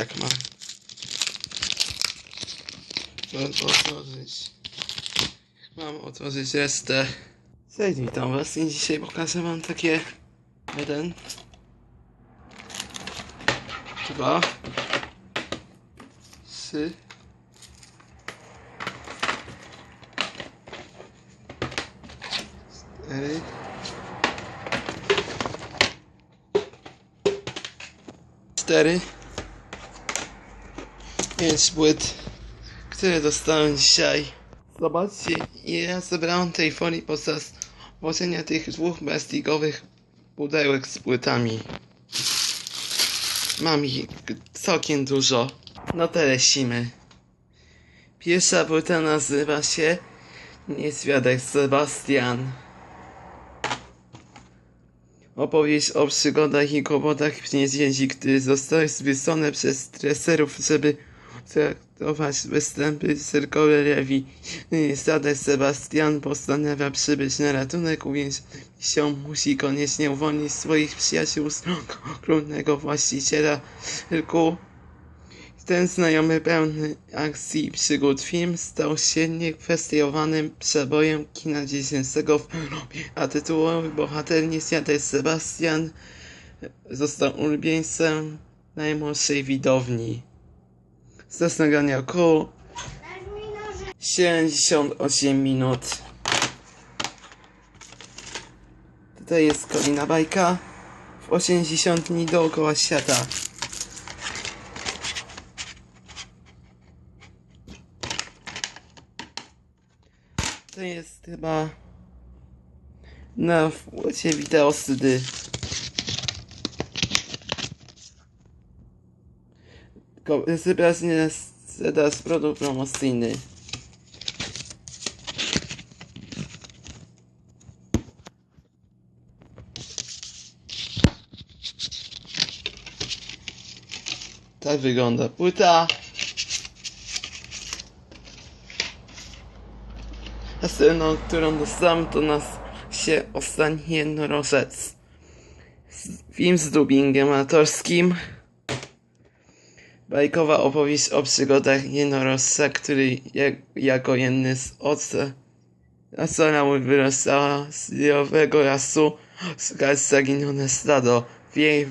jak ma. Mam otworzyć. Mam otworzyć resztę. Cześć, witam was i dzisiaj pokażę wam takie... Jeden. Dwa. Trzy. Cztery. Cztery. Pięć płyt, które dostałem dzisiaj. Zobaczcie, ile ja zebrałem tej folii podczas włożenia tych dwóch plastikowych pudełek z płytami. Mam ich całkiem dużo. No to lecimy. Pierwsza płyta nazywa się Niezwiadek Sebastian. Opowieść o przygodach i kłopotach w niedźwiedzi, które zostały zwycone przez treserów, żeby traktować występy cyrkowe rewi. Niezwiadek Sebastian postanawia przybyć na ratunek, się musi koniecznie uwolnić swoich przyjaciół z rąk okrutnego właściciela cyrku. Ten znajomy pełny akcji i przygód film stał się niekwestionowanym przebojem kina dziecięcego w Europie, a tytułowy bohater niestety Sebastian został ulubieńcem najmłodszej widowni. Czas nagrania około 78 minut. Tutaj jest kolejna bajka w 80 dni dookoła świata. To jest chyba na płycie wideo wstedy. Zebrać nie teraz produkt promocyjny. Tak wygląda płyta. Następną, którą dostałem, to nas się ostatni jednorożec. Film z dubbingiem autorskim. Bajkowa opowieść o przygodach jednorożca, który jak, jako jedny z oce ocalały wyrastała z zjowego lasu skać zaginione stado. W jej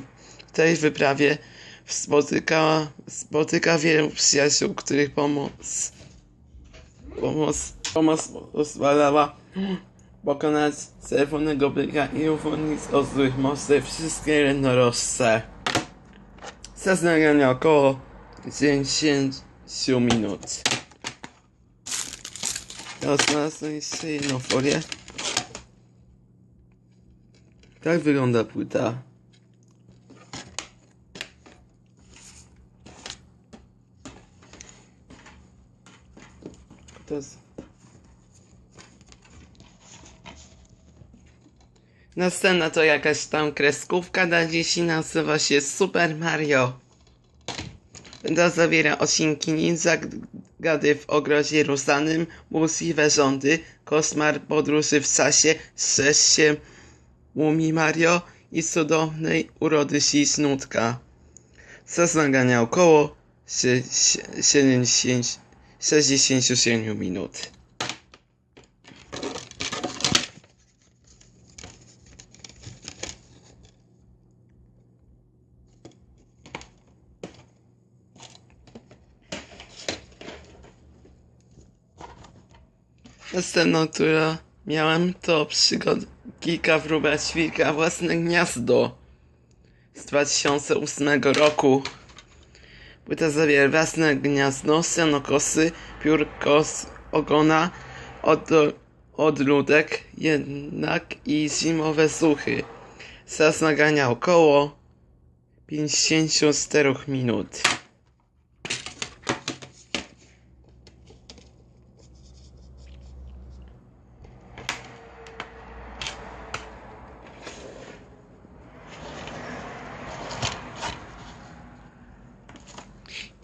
w tej wyprawie spotykała, spotyka wielu przyjaciół, których pomoc pomoc, pomoc pozwalała pokonać czerwonego byka i uwolnić od złych mocy wszystkie jednorożce. Nagrania około 10 minut. Znalazłem jeszcze jedną folię. Tak wygląda płyta. To jest... Następna to jakaś tam kreskówka dla dzieci, nazywa się Super Mario. To zawiera odcinki ninja, gady w ogrodzie rusanym, musiwe rządy, koszmar podróży w czasie, szczęście Mumi Mario i cudownej urody ślicznutka. Czas około 70 67 minut. Następną, która miałem, to przygod Kika Wróbla Ćwirka Własne Gniazdo z 2008 roku. Płyta zawiera własne gniazdo, senokosy, piórko z ogona, od, odludek jednak i zimowe suchy. Czas nagrania około 54 minut.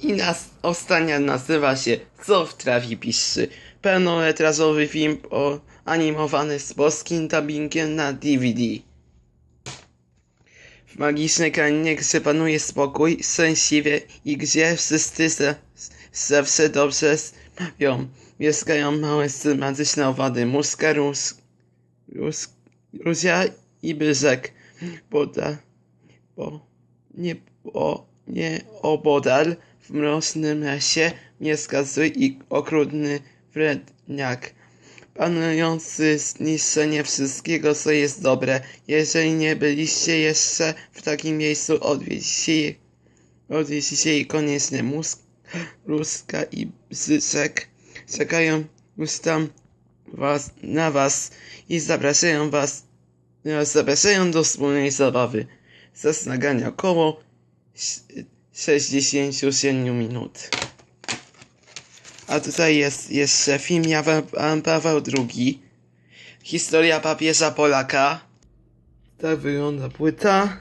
I nas, ostatnia nazywa się Co w trawie piszczy. Pełnometrażowy film o, animowany z polskim dubbingiem na DVD. w magicznej krainie, gdzie panuje spokój, szczęśliwie i gdzie wszyscy za, zawsze dobrze mają. Mieszkają małe sympatyczne owady, muska, rus, rus, Ruzja i Byżek. Boda, bo, nie, bo, nie obodal w mrocznym lesie mieszka zły i okrutny wredniak panujący zniszczenie wszystkiego, co jest dobre. Jeżeli nie byliście jeszcze w takim miejscu, odwiedźcie, odwiedźcie i koniecznie mózg, ruska i bzyczek czekają już tam was, na was i zapraszają was, zapraszają do wspólnej zabawy. Około ś- 67 minut. A tutaj jest jeszcze film Jan Paweł II. Historia papieża Polaka. Tak wygląda płyta.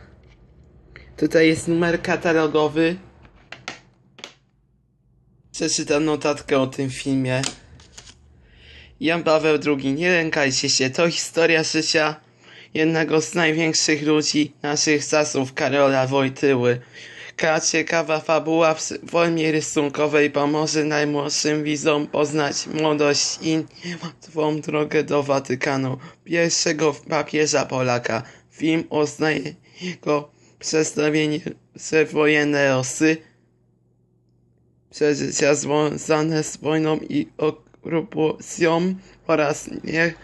Tutaj jest numer katalogowy. Przeczytam notatkę o tym filmie. Jan Paweł II, nie lękajcie się, to historia życia jednego z największych ludzi naszych czasów, Karola Wojtyły. Ta ciekawa fabuła w formie rysunkowej pomoże najmłodszym widzom poznać młodość i łatwą drogę do Watykanu, pierwszego papieża Polaka. Film oznaje jego przedstawienie przedwojenne losy, przeżycia związane z wojną i okupacją oraz nie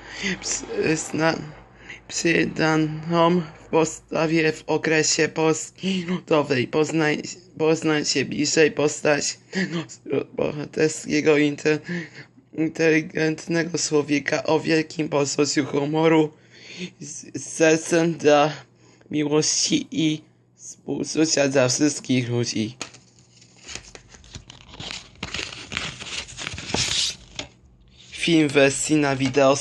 przyzna, przydaną w postawie w okresie Polski Ludowej. Poznaj, poznajcie bliżej postać tego bohaterskiego, inte, inteligentnego człowieka o wielkim poczuciu humoru, z, sercem dla miłości i współczucia dla wszystkich ludzi. Film wersji na wideo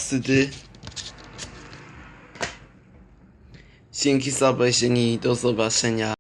Dzięki za obejrzenie i do zobaczenia.